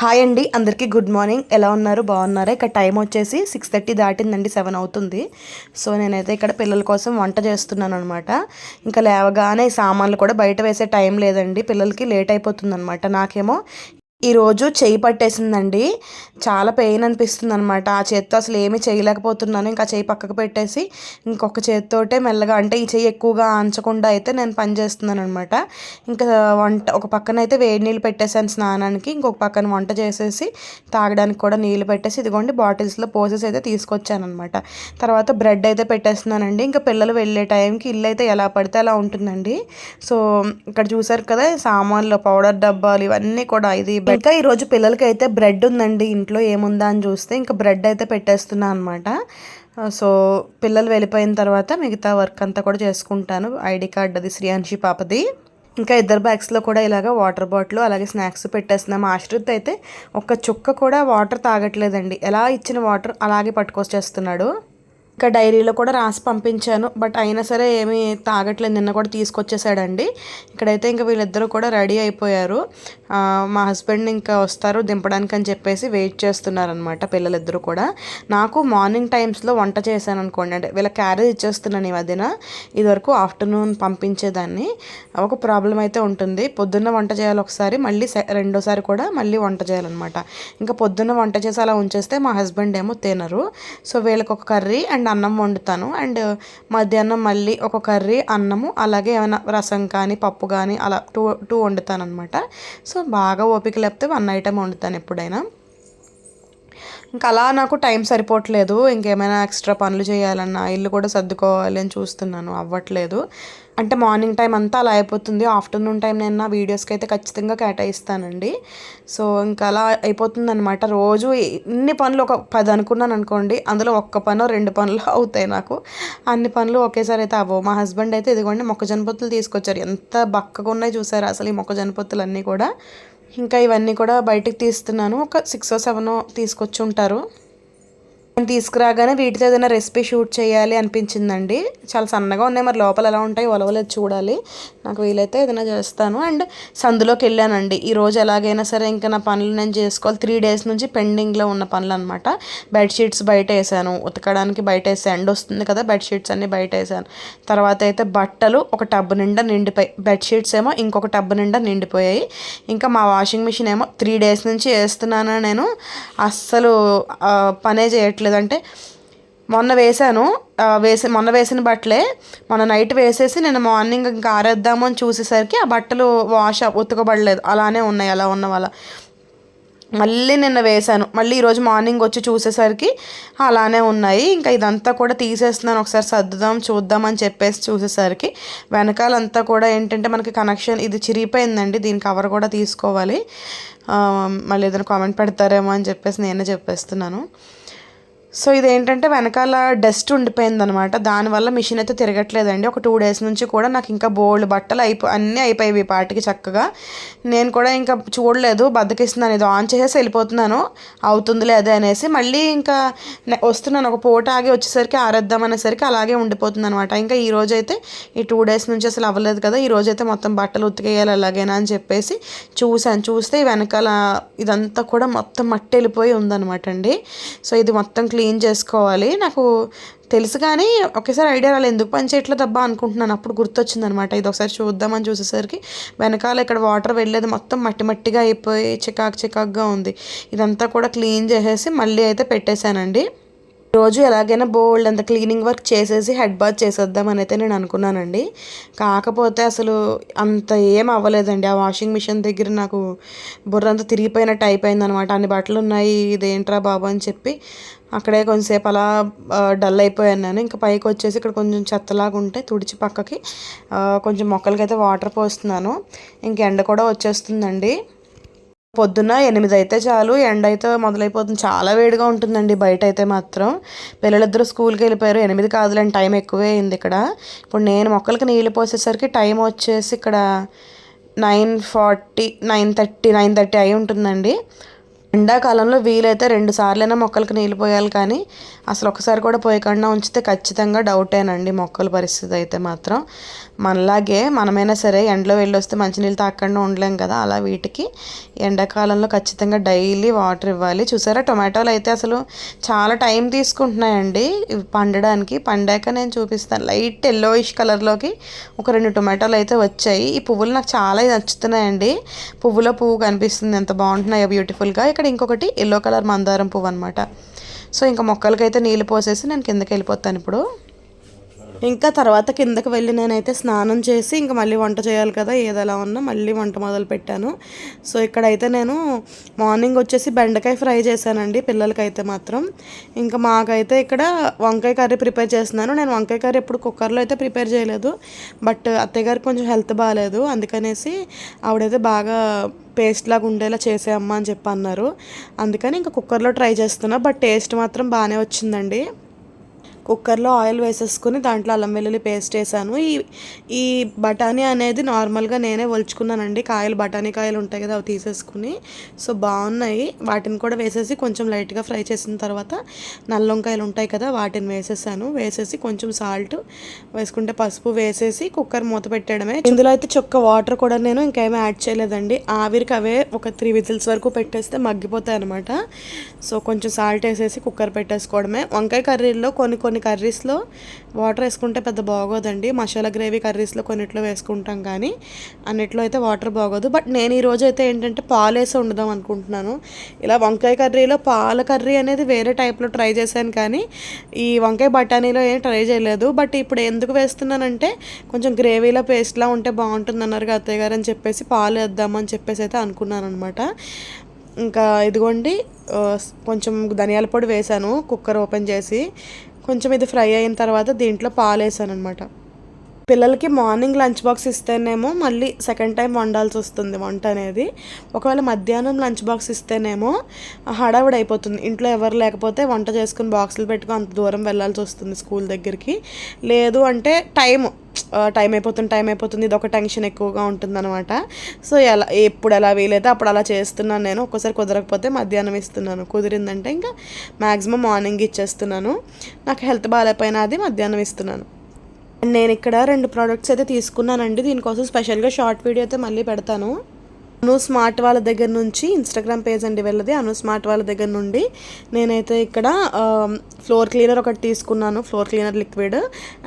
Hi అండి అందరికీ good morning. ఎలా ఉన్నారు? బాగున్నారా? ఇక్కడ టైం వచ్చేసి సిక్స్ థర్టీ దాటిందండి సెవెన్ అవుతుంది. సో నేనైతే ఇక్కడ పిల్లల కోసం వంట చేస్తున్నాను అనమాట ఇంకా లేవగానే సామాన్లు కూడా బయట వేసే టైం లేదండి. పిల్లలకి లేట్ అయిపోతుంది అనమాట నాకేమో ఈరోజు చేయి పట్టేసిందండి. చాలా పెయిన్ అనిపిస్తుంది అనమాట ఆ చేత్తో అసలు ఏమీ చేయలేకపోతున్నాను. ఇంకా చేయి పక్కకు పెట్టేసి ఇంకొక చేత్తోటే మెల్లగా అంటే ఈ చేయి ఎక్కువగా ఆంచకుండా అయితే నేను పని చేస్తున్నాను అనమాట ఇంకా వంట ఒక పక్కన అయితే వేడి నీళ్ళు పెట్టేసాను స్నానానికి. ఇంకొక పక్కన వంట చేసేసి తాగడానికి కూడా నీళ్ళు పెట్టేసి ఇదిగోండి బాటిల్స్లో పోసేసి అయితే తీసుకొచ్చాను అనమాట తర్వాత బ్రెడ్ అయితే పెట్టేస్తున్నానండి. ఇంకా పిల్లలు వెళ్ళే టైంకి ఇల్లు అయితే ఎలా పడితే అలా ఉంటుందండి. సో ఇక్కడ చూసారు కదా సామాన్లు పౌడర్ డబ్బాలు ఇవన్నీ కూడా ఇది ఇంకా ఈరోజు పిల్లలకి అయితే బ్రెడ్ ఉందండి ఇంట్లో ఏముందా అని చూస్తే ఇంకా బ్రెడ్ అయితే పెట్టేస్తున్నా అనమాట సో పిల్లలు వెళ్ళిపోయిన తర్వాత మిగతా వర్క్ అంతా కూడా చేసుకుంటాను. ఐడి కార్డ్ అది శ్రీయాంశి పాపది. ఇంకా ఇద్దరు బ్యాగ్స్లో కూడా ఇలాగ వాటర్ బాటిల్ అలాగే స్నాక్స్ పెట్టేస్తున్నాం. ఆశ్రిత్ అయితే ఒక్క చుక్క కూడా వాటర్ తాగట్లేదండి. ఎలా ఇచ్చిన వాటర్ అలాగే పట్టుకొచ్చేస్తున్నాడు. ఇంకా డైరీలో కూడా రాసి పంపించాను. బట్ అయినా సరే ఏమీ తాగట్లేదు. నిన్న కూడా తీసుకొచ్చేసాడండి. ఇక్కడైతే ఇంకా వీళ్ళిద్దరూ కూడా రెడీ అయిపోయారు. మా హస్బెండ్ ఇంకా వస్తారు దింపడానికి అని చెప్పేసి వెయిట్ చేస్తున్నారనమాట పిల్లలిద్దరూ కూడా. నాకు మార్నింగ్ టైమ్స్లో వంట చేశాను అనుకోండి. అంటే వీళ్ళ క్యారేజ్ ఇచ్చేస్తున్నాను ఈ మధ్యన. ఇదివరకు ఆఫ్టర్నూన్ పంపించేదాన్ని. ఒక ప్రాబ్లం అయితే ఉంటుంది. పొద్దున్న వంట చేయాలి ఒకసారి మళ్ళీ రెండోసారి కూడా మళ్ళీ వంట చేయాలన్నమాట. ఇంకా పొద్దున్న వంట చేసి అలా ఉంచేస్తే మా హస్బెండ్ ఏమో తినరు. సో వీళ్ళకి ఒక కర్రీ అండ్ అన్నం వండుతాను. అండ్ మధ్యాహ్నం మళ్ళీ ఒక కర్రీ అన్నము అలాగే ఏమైనా రసం కానీ పప్పు కానీ అలా టూ టూ వండుతాను అనమాట సో బాగా ఓపిక లేకపోతే వన్ ఐటమ్ వండుతాను ఎప్పుడైనా. ఇంకా అలా నాకు టైం సరిపోవట్లేదు. ఇంకేమైనా ఎక్స్ట్రా పనులు చేయాలన్నా ఇల్లు కూడా సర్దుకోవాలి అని చూస్తున్నాను. అవ్వట్లేదు. అంటే మార్నింగ్ టైం అంతా అలా అయిపోతుంది. ఆఫ్టర్నూన్ టైం నేను నా వీడియోస్కి అయితే ఖచ్చితంగా కేటాయిస్తానండి. సో ఇంకా అలా అయిపోతుంది అనమాట రోజు ఇన్ని పనులు ఒక పది అనుకున్నాను అనుకోండి అందులో ఒక్క పను రెండు పనులు అవుతాయి నాకు. అన్ని పనులు ఒకేసారి అయితే అవ్వవు. మా హస్బెండ్ అయితే ఇదిగోండి మొక్కజొన్న పొత్తులు తీసుకొచ్చారు. ఎంత బక్కగా ఉన్నాయి చూసారు అసలు ఈ మొక్కజొన్న పొత్తులు అన్నీ కూడా. ఇంకా ఇవన్నీ కూడా బయటకు తీస్తున్నాను. ఒక సిక్స్ ఓ సెవెన్ తీసుకొచ్చి ఉంటారు. నేను తీసుకురాగానే వీటితో ఏదైనా రెసిపీ షూట్ చేయాలి అనిపించిందండి. చాలా సన్నగా ఉన్నాయి. మరి లోపల ఎలా ఉంటాయి ఒలవలేదు చూడాలి. నాకు వీలైతే ఏదైనా చేస్తాను. అండ్ సందులోకి వెళ్ళానండి. ఈరోజు ఎలాగైనా సరే ఇంకా నా పనులు నేను చేసుకోవాలి. త్రీ డేస్ నుంచి పెండింగ్లో ఉన్న పనులు అనమాట బెడ్షీట్స్ బయట వేసాను. ఉతకడానికి బయట వేసే ఎండ్ వస్తుంది కదా. బెడ్షీట్స్ అన్నీ బయట వేసాను. తర్వాత అయితే బట్టలు ఒక టబ్ నిండా నిండిపోయి బెడ్షీట్స్ ఏమో ఇంకొక టబ్ నిండా నిండిపోయాయి. ఇంకా మా వాషింగ్ మిషన్ ఏమో త్రీ డేస్ నుంచి వేస్తున్నాను నేను. అస్సలు పనే చేయట్లేదు. లేదంటే మొన్న వేసాను వేసి మొన్న వేసిన బట్టలే మొన్న నైట్ వేసేసి నేను మార్నింగ్ ఇంకా ఆరేద్దాము అని చూసేసరికి ఆ బట్టలు వాష్ ఉతకబడలేదు. అలానే ఉన్నాయి అలా ఉన్న వాళ్ళ. మళ్ళీ నిన్న వేశాను. మళ్ళీ ఈరోజు మార్నింగ్ వచ్చి చూసేసరికి అలానే ఉన్నాయి. ఇంకా ఇదంతా కూడా తీసేస్తున్నాను. ఒకసారి సర్దుదాం చూద్దాం అని చెప్పేసి చూసేసరికి వెనకాలంతా కూడా ఏంటంటే మనకి కనెక్షన్ ఇది చిరిగిపోయిందండి. దీని కవర్ కూడా తీసుకోవాలి. మళ్ళీ ఏదైనా కామెంట్ పెడతారేమో అని చెప్పేసి నేనే చెప్పేస్తున్నాను. సో ఇదేంటంటే వెనకాల డస్ట్ ఉండిపోయింది అనమాట దానివల్ల మిషన్ అయితే తిరగట్లేదండి. ఒక టూ డేస్ నుంచి కూడా నాకు ఇంకా బోల్డ్ బట్టలు అయిపో అన్నీ అయిపోయాయి పాటికి చక్కగా. నేను కూడా ఇంకా చూడలేదు బద్దకిస్తున్నాను ఇది ఆన్ చేసేసి వెళ్ళిపోతున్నాను. అవుతుందిలే అదే అనేసి మళ్ళీ ఇంకా వస్తున్నాను. ఒక పూట ఆగి వచ్చేసరికి ఆరేద్దాం అనేసరికి అలాగే ఉండిపోతుంది అనమాట ఇంకా ఈ రోజు అయితే ఈ టూ డేస్ నుంచి అసలు అవ్వలేదు కదా. ఈ రోజు అయితే మొత్తం బట్టలు ఉతికేయాలి అలాగేనా అని చెప్పేసి చూశాను. చూస్తే వెనకాల ఇదంతా కూడా మొత్తం మట్టి వెళ్ళిపోయి ఉందనమాట అండి. సో ఇది మొత్తం క్లీన్ చేసుకోవాలి. నాకు తెలుసు కానీ ఒకేసారి ఐడియా రాలేదు. ఎందుకు పని చేయట్లేదు అబ్బా అనుకుంటున్నాను. అప్పుడు గుర్తొచ్చింది అనమాట ఇది ఒకసారి చూద్దామని చూసేసరికి వెనకాల ఇక్కడ వాటర్ వెళ్ళేది మొత్తం మట్టి మట్టిగా అయిపోయి చికాక్ చికాక్గా ఉంది. ఇదంతా కూడా క్లీన్ చేసేసి మళ్ళీ అయితే పెట్టేశానండి. రోజు ఎలాగైనా బోల్డ్ అంత క్లీనింగ్ వర్క్ చేసేసి హెడ్ బాత్ చేసేద్దామని అయితే నేను అనుకున్నానండి. కాకపోతే అసలు అంత ఏం అవ్వలేదండి. ఆ వాషింగ్ మిషన్ దగ్గర నాకు బుర్ర అంతా తిరిగిపోయినట్టు అయిపోయింది అనమాట అన్ని బట్టలు ఉన్నాయి ఇదేంట్రా బాబు అని చెప్పి అక్కడే కొంచెంసేపు అలా డల్ అయిపోయాను నేను. ఇంకా పైకి వచ్చేసి ఇక్కడ కొంచెం చెత్తలాగా ఉంటే తుడిచి పక్కకి కొంచెం మొక్కలకైతే వాటర్ పోస్తున్నాను. ఇంక ఎండ కూడా వచ్చేస్తుందండి. పొద్దున్న ఎనిమిది అయితే చాలు ఎండ అయితే మొదలైపోతుంది. చాలా వేడిగా ఉంటుందండి బయట అయితే మాత్రం. పిల్లలిద్దరూ స్కూల్కి వెళ్ళిపోయారు. ఎనిమిది కాదులేండి టైం ఎక్కువే అయింది ఇక్కడ. ఇప్పుడు నేను మొక్కలకి నీళ్ళు పోసేసరికి టైం వచ్చేసి ఇక్కడ nine forty nine thirty nine thirty అయి ఉంటుందండి. ఎండాకాలంలో వీలైతే రెండు సార్లైనా మొక్కలకు నీళ్ళు పోయాలి కానీ అసలు ఒకసారి కూడా పోయకుండా ఉంచితే ఖచ్చితంగా డౌటేనండి మొక్కల పరిస్థితి అయితే మాత్రం. మనలాగే మనమైనా సరే ఎండలో వెళ్ళి వస్తే మంచినీళ్ళు తాకుండా ఉండలేం కదా అలా వీటికి. ఎండాకాలంలో ఖచ్చితంగా డైలీ వాటర్ ఇవ్వాలి. చూసారా టొమాటోలు అయితే అసలు చాలా టైం తీసుకుంటున్నాయండి ఇవి పండడానికి. పండాక నేను చూపిస్తాను. లైట్ ఎల్లోయిష్ కలర్లోకి ఒక రెండు టొమాటోలు అయితే వచ్చాయి. ఈ పువ్వులు నాకు చాలా నచ్చుతున్నాయండి. పువ్వులో పువ్వు కనిపిస్తుంది. ఎంత బాగుంటున్నాయో బ్యూటిఫుల్గా. ఇక్కడ ఇంకొకటి ఎల్లో కలర్ మందారం పువ్వు అనమాట సో ఇంకా మొక్కలకైతే నీళ్ళు పోసేసి నేను కిందకి వెళ్ళిపోతాను ఇప్పుడు. ఇంకా తర్వాత కిందకి వెళ్ళి నేనైతే స్నానం చేసి ఇంకా మళ్ళీ వంట చేయాలి కదా ఏదలా ఉన్నా మళ్ళీ వంట మొదలు పెట్టాను. సో ఇక్కడైతే నేను మార్నింగ్ వచ్చేసి బెండకాయ ఫ్రై చేశానండి పిల్లలకైతే మాత్రం. ఇంకా మాకైతే ఇక్కడ వంకాయ కర్రీ ప్రిపేర్ చేస్తున్నాను. నేను వంకాయ కర్రీ ఎప్పుడు కుక్కర్లో అయితే ప్రిపేర్ చేయలేదు. బట్ అత్తయ్య గారికి కొంచెం హెల్త్ బాగాలేదు. అందుకనేసి ఆవిడైతే బాగా పేస్ట్ లాగా ఉండేలా చేసేయమ్మా అని చెప్పి అన్నారు. అందుకని ఇంకా కుక్కర్లో ట్రై చేస్తున్నా. బట్ టేస్ట్ మాత్రం బాగానే వచ్చిందండి. కుక్కర్లో ఆయిల్ వేసేసుకుని దాంట్లో అల్లం వెల్లుల్లి పేస్ట్ వేసాను. ఈ ఈ బఠానీ అనేది నార్మల్గా నేనే ఒలుచుకున్నానండి. కాయలు బఠానీ కాయలు ఉంటాయి కదా అవి తీసేసుకుని. సో బాగున్నాయి. వాటిని కూడా వేసేసి కొంచెం లైట్గా ఫ్రై చేసిన తర్వాత నల్ల వంకాయలు ఉంటాయి కదా వాటిని వేసేసాను. వేసేసి కొంచెం సాల్ట్ వేసుకుంటే పసుపు వేసేసి కుక్కర్ మూత పెట్టడమే. ఇందులో అయితే చొక్క వాటర్ కూడా నేను ఇంకేమీ యాడ్ చేయలేదండి. ఆవిరికి అవే ఒక త్రీ విజిల్స్ వరకు పెట్టేస్తే మగ్గిపోతాయి అనమాట సో కొంచెం సాల్ట్ వేసేసి కుక్కర్ పెట్టేసుకోవడమే. వంకాయ కర్రీల్లో కొన్ని కొన్ని కొన్ని కర్రీస్లో వాటర్ వేసుకుంటే పెద్ద బాగోదండి. మసాలా గ్రేవీ కర్రీస్లో కొన్నిట్లో వేసుకుంటాం కానీ అన్నిట్లో అయితే వాటర్ బాగోదు. బట్ నేను ఈరోజు అయితే ఏంటంటే పాలు వేసి వండుదాం అనుకుంటున్నాను. ఇలా వంకాయ కర్రీలో పాల కర్రీ అనేది వేరే టైప్లో ట్రై చేశాను కానీ ఈ వంకాయ బఠానీలో ఏం ట్రై చేయలేదు. బట్ ఇప్పుడు ఎందుకు వేస్తున్నానంటే కొంచెం గ్రేవీలో పేస్ట్లా ఉంటే బాగుంటుంది అన్నారు అత్తయ్య గారు అని చెప్పేసి పాలు వేద్దామని చెప్పేసి అయితే అనుకున్నాను అనమాట ఇంకా ఇదిగోండి కొంచెం ధనియాల పొడి వేసాను కుక్కర్ ఓపెన్ చేసి. కొంచెం ఇది ఫ్రై అయిన తర్వాత దీంట్లో పాలు వేసాను అనమాట పిల్లలకి మార్నింగ్ లంచ్ బాక్స్ ఇస్తేనేమో మళ్ళీ సెకండ్ టైం వండాల్సి వస్తుంది వంట అనేది. ఒకవేళ మధ్యాహ్నం లంచ్ బాక్స్ ఇస్తేనేమో హడావిడి అయిపోతుంది. ఇంట్లో ఎవరు లేకపోతే వంట చేసుకుని బాక్సులు పెట్టుకుని అంత దూరం వెళ్ళాల్సి వస్తుంది స్కూల్ దగ్గరికి. లేదు అంటే టైం టైం అయిపోతుంది టైం అయిపోతుంది. ఇది ఒక టెన్షన్ ఎక్కువగా ఉంటుందన్నమాట. సో ఎలా ఎప్పుడు ఎలా వీలైతే అప్పుడు అలా చేస్తున్నాను నేను. ఒక్కసారి కుదరకపోతే మధ్యాహ్నం ఇస్తున్నాను. కుదిరిందంటే ఇంకా మ్యాక్సిమం మార్నింగ్ ఇచ్చేస్తున్నాను. నాకు హెల్త్ బాగాలేకపోయినా అది మధ్యాహ్నం ఇస్తున్నాను. నేను ఇక్కడ రెండు ప్రోడక్ట్స్ అయితే తీసుకున్నానండి. దీనికోసం స్పెషల్గా షార్ట్ వీడియో అయితే మళ్ళీ పెడతాను. అను స్మార్ట్ వాళ్ళ దగ్గర నుంచి ఇన్స్టాగ్రామ్ పేజ్ అండి వెళ్ళది అను స్మార్ట్ వాళ్ళ దగ్గర నుండి నేనైతే ఇక్కడ ఫ్లోర్ క్లీనర్ ఒకటి తీసుకున్నాను ఫ్లోర్ క్లీనర్ లిక్విడ్.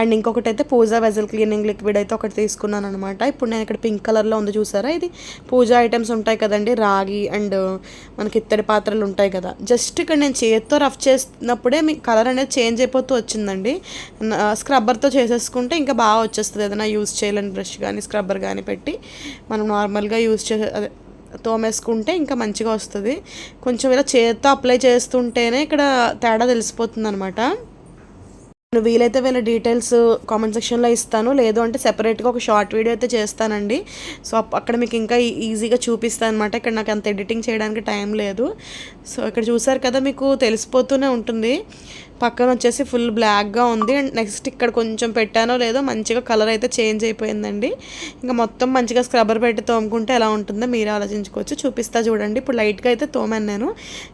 అండ్ ఇంకొకటి అయితే పూజా వెజల్ క్లీనింగ్ లిక్విడ్ అయితే ఒకటి తీసుకున్నాను అనమాట ఇప్పుడు నేను ఇక్కడ పింక్ కలర్లో ఉంది చూసారా? ఇది పూజా ఐటమ్స్ ఉంటాయి కదండి రాగి అండ్ మనకి ఇత్తడి పాత్రలు ఉంటాయి కదా. జస్ట్ ఇక్కడ నేను చేతితో రఫ్ చేసినప్పుడే మీ కలర్ అనేది చేంజ్ అయిపోతూ వచ్చిందండి. స్క్రబ్బర్తో చేసేసుకుంటే ఇంకా బాగా వచ్చేస్తుంది. ఏదైనా యూస్ చేయాలని బ్రష్ కానీ స్క్రబ్బర్ కానీ పెట్టి మనం నార్మల్గా యూస్ చే తోమేసుకుంటే ఇంకా మంచిగా వస్తుంది. కొంచెం ఇలా చేత్తో అప్లై చేస్తుంటేనే ఇక్కడ తేడా తెలిసిపోతుంది అనమాట నేను వీలైతే వీళ్ళ డీటెయిల్స్ కామెంట్ సెక్షన్లో ఇస్తాను. లేదు అంటే సెపరేట్గా ఒక షార్ట్ వీడియో అయితే చేస్తానండి. సో అక్కడ మీకు ఇంకా ఈజీగా చూపిస్తాను అనమాట ఇక్కడ నాకు అంత ఎడిటింగ్ చేయడానికి టైం లేదు. సో ఇక్కడ చూసారు కదా మీకు తెలిసిపోతూనే ఉంటుంది. పక్కన వచ్చేసి ఫుల్ బ్లాక్గా ఉంది. అండ్ నెక్స్ట్ ఇక్కడ కొంచెం పెట్టానో లేదో మంచిగా కలర్ అయితే చేంజ్ అయిపోయిందండి. ఇంకా మొత్తం మంచిగా స్క్రబ్బర్ పెట్టి తోముకుంటే ఎలా ఉంటుందో మీరు ఆలోచించుకోవచ్చు. చూపిస్తా చూడండి. ఇప్పుడు లైట్గా అయితే తోమాను నేను.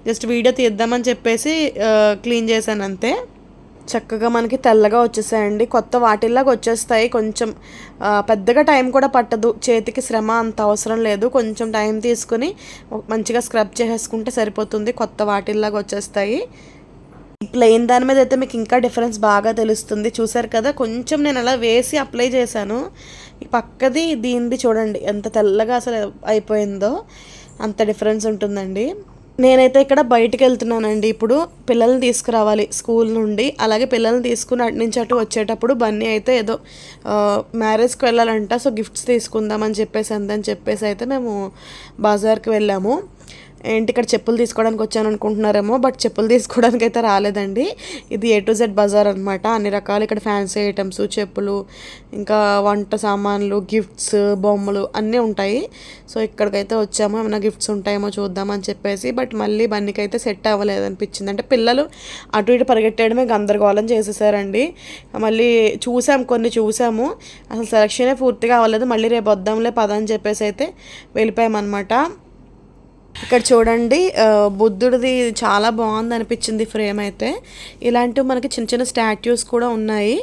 జస్ట్ వీడియో తీద్దామని చెప్పేసి క్లీన్ చేశాను అంతే. చక్కగా మనకి తెల్లగా వచ్చేసాయండి. కొత్త వాటిల్లాగా వచ్చేస్తాయి. కొంచెం పెద్దగా టైం కూడా పట్టదు. చేతికి శ్రమ అంత అవసరం లేదు. కొంచెం టైం తీసుకుని మంచిగా స్క్రబ్ చేసేసుకుంటే సరిపోతుంది. కొత్త వాటిల్లాగా వచ్చేస్తాయి. ప్లెయిన్ దాని మీద అయితే మీకు ఇంకా డిఫరెన్స్ బాగా తెలుస్తుంది. చూసారు కదా కొంచెం నేను అలా వేసి అప్లై చేశాను. ఈ పక్కది దీనిది చూడండి ఎంత తెల్లగా అసలు అయిపోయిందో అంత డిఫరెన్స్ ఉంటుందండి. నేనైతే ఇక్కడ బయటికి వెళ్తున్నానండి. ఇప్పుడు పిల్లల్ని తీసుకురావాలి స్కూల్ నుండి. అలాగే పిల్లల్ని తీసుకుని అటు నుంచి అటు వచ్చేటప్పుడు బన్నీ అయితే ఏదో మ్యారేజ్కి వెళ్ళాలంట సో గిఫ్ట్స్ తీసుకుందామని చెప్పేసి అందని చెప్పేసి అయితే మేము బజార్కి వెళ్ళాము. ఏంటి ఇక్కడ చెప్పులు తీసుకోవడానికి వచ్చాను అనుకుంటున్నారేమో బట్ చెప్పులు తీసుకోవడానికి అయితే రాలేదండి. ఇది ఏ టు జెడ్ బజార్ అనమాట అన్ని రకాలు ఇక్కడ ఫ్యాన్సీ ఐటమ్స్ చెప్పులు ఇంకా వంట సామాన్లు గిఫ్ట్స్ బొమ్మలు అన్నీ ఉంటాయి. సో ఇక్కడికైతే వచ్చాము. ఏమైనా గిఫ్ట్స్ ఉంటాయేమో చూద్దామని చెప్పేసి బట్ మళ్ళీ బండికి అయితే సెట్ అవ్వలేదు అనిపించింది. అంటే పిల్లలు అటు ఇటు పరిగెట్టేయడమే గందరగోళం చేసేసారండి. మళ్ళీ చూసాము కొన్ని చూసాము. అసలు సెలక్షనే పూర్తిగా అవ్వలేదు. మళ్ళీ రేపు వద్దాంలే పదని చెప్పేసి అయితే వెళ్ళిపోయామన్నమాట. ఇక్కడ చూడండి బుద్ధుడిది చాలా బాగుంది అనిపించింది ఫ్రేమ్ అయితే. ఇలాంటివి మనకి చిన్న చిన్న స్టాట్యూస్ కూడా ఉన్నాయి.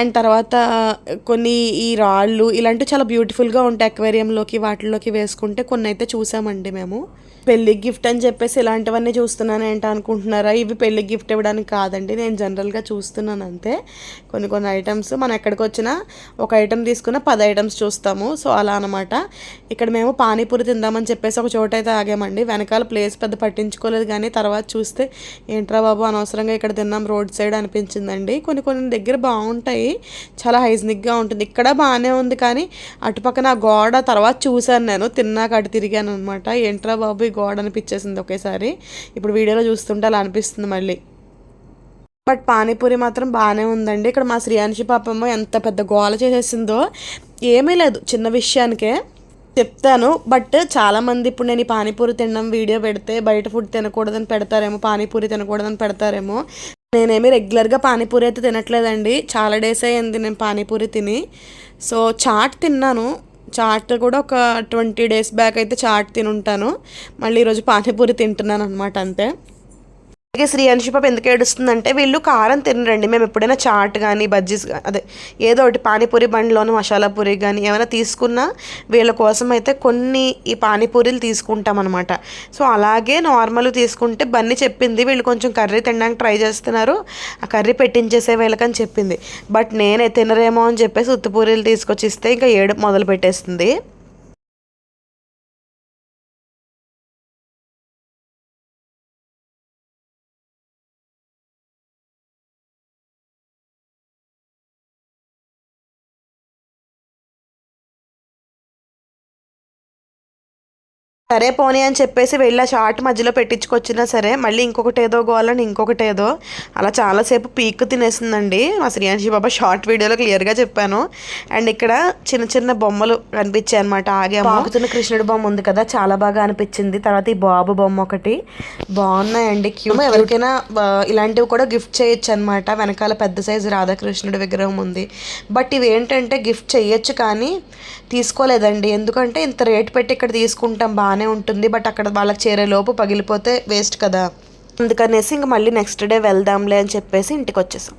అండ్ తర్వాత కొన్ని ఈ రాళ్ళు ఇలాంటివి చాలా బ్యూటిఫుల్గా ఉంటాయి అక్వేరియంలోకి వాటిల్లోకి వేసుకుంటే. కొన్ని అయితే చూసామండి మేము. పెళ్ళి గిఫ్ట్ అని చెప్పేసి ఇలాంటివన్నీ చూస్తున్నాను ఏంటి అనుకుంటున్నారా? ఇవి పెళ్ళి గిఫ్ట్ ఇవ్వడానికి కాదండి. నేను జనరల్గా చూస్తున్నాను అంతే. కొన్ని కొన్ని ఐటమ్స్ మనం ఎక్కడికి వచ్చినా ఒక ఐటమ్ తీసుకున్న పది ఐటమ్స్ చూస్తాము. సో అలా అనమాట ఇక్కడ మేము పానీపూరి తిందామని చెప్పేసి ఒక చోట అయితే ఆగామండి. వెనకాల ప్లేస్ పెద్ద పట్టించుకోలేదు కానీ తర్వాత చూస్తే ఏంట్రా బాబు అనవసరంగా ఇక్కడ తిన్నాం రోడ్ సైడ్ అనిపించిందండి. కొన్ని కొన్ని దగ్గర బాగుంటాయి. చాలా హైజనిక్గా ఉంటుంది. ఇక్కడ బాగానే ఉంది కానీ అటుపక్కన ఆ గోడ తర్వాత చూశాను నేను. తిన్నాక అటు తిరిగాను అనమాట ఏంట్రా బాబు ఈ గోడ అనిపించేసింది ఒకేసారి. ఇప్పుడు వీడియోలో చూస్తుంటే అలా అనిపిస్తుంది మళ్ళీ. బట్ పానీపూరి మాత్రం బాగానే ఉందండి. ఇక్కడ మా శ్రీయాంశి పాపమ్మ ఎంత పెద్ద గోల చేసేసిందో ఏమీ లేదు చిన్న విషయానికే. చెప్తాను బట్ చాలామంది ఇప్పుడు నేను ఈ పానీపూరి తినడం వీడియో పెడితే బయట ఫుడ్ తినకూడదని పెడతారేమో పానీపూరి తినకూడదని పెడతారేమో. నేనేమి రెగ్యులర్గా పానీపూరి అయితే తినట్లేదండి. చాలా డేస్ అయ్యింది నేను పానీపూరి తిని. సో చాట్ తిన్నాను చాట్ కూడా ఒక ట్వంటీ డేస్ బ్యాక్ అయితే చాట్ తిని ఉంటాను మళ్ళీ ఈరోజు పానీపూరి తింటున్నాను అనమాట అంతే. అలాగే శ్రీ పాప ఎందుకు ఏడుస్తుందంటే వీళ్ళు కారం తినరండి. మేము ఎప్పుడైనా చాట్ కానీ బజ్జీస్ అదే ఏదో ఒకటి పానీపూరి బండిలోను మసాలా పూరి కానీ ఏమైనా తీసుకున్నా వీళ్ళ కోసం అయితే కొన్ని ఈ పానీపూరీలు తీసుకుంటాం అనమాట సో అలాగే నార్మల్ తీసుకుంటే బన్నీ చెప్పింది వీళ్ళు కొంచెం కర్రీ తినడానికి ట్రై చేస్తున్నారు. ఆ కర్రీ పెట్టించేసే వీళ్ళకని చెప్పింది. బట్ నేనే తినరేమో అని చెప్పేసి ఉత్తుపూరీలు తీసుకొచ్చి ఇస్తే ఇంకా ఏడు మొదలు పెట్టేస్తుంది సరే పోనీ అని చెప్పేసి వెళ్ళి ఆ షార్ట్ మధ్యలో పెట్టించుకొచ్చినా సరే మళ్ళీ ఇంకొకటి ఏదో గోవాలని ఇంకొకటి ఏదో. అలా చాలాసేపు పీక్ తినేసిందండి. మా శ్రీయాంశి బాబా షార్ట్ వీడియోలో క్లియర్గా చెప్పాను. అండ్ ఇక్కడ చిన్న చిన్న బొమ్మలు కనిపించాయి అనమాట ఆగే పాకుతున్న కృష్ణుడి బొమ్మ ఉంది కదా చాలా బాగా అనిపించింది. తర్వాత ఈ బాబు బొమ్మ ఒకటి. బాగున్నాయండి క్యూ ఎవరికైనా ఇలాంటివి కూడా గిఫ్ట్ చేయొచ్చు అనమాట వెనకాల పెద్ద సైజు రాధాకృష్ణుడి విగ్రహం ఉంది. బట్ ఇవి ఏంటంటే గిఫ్ట్ చేయొచ్చు కానీ తీసుకోలేదండి. ఎందుకంటే ఇంత రేట్ పెట్టి ఇక్కడ తీసుకుంటాం బాగానే ఉంటుంది. బట్ అక్కడ వాళ్ళకి చేరేలోపు పగిలిపోతే వేస్ట్ కదా. అందుకనేసి ఇంక మళ్ళీ నెక్స్ట్ డే వెళ్దాంలే అని చెప్పేసి ఇంటికి వచ్చేసాం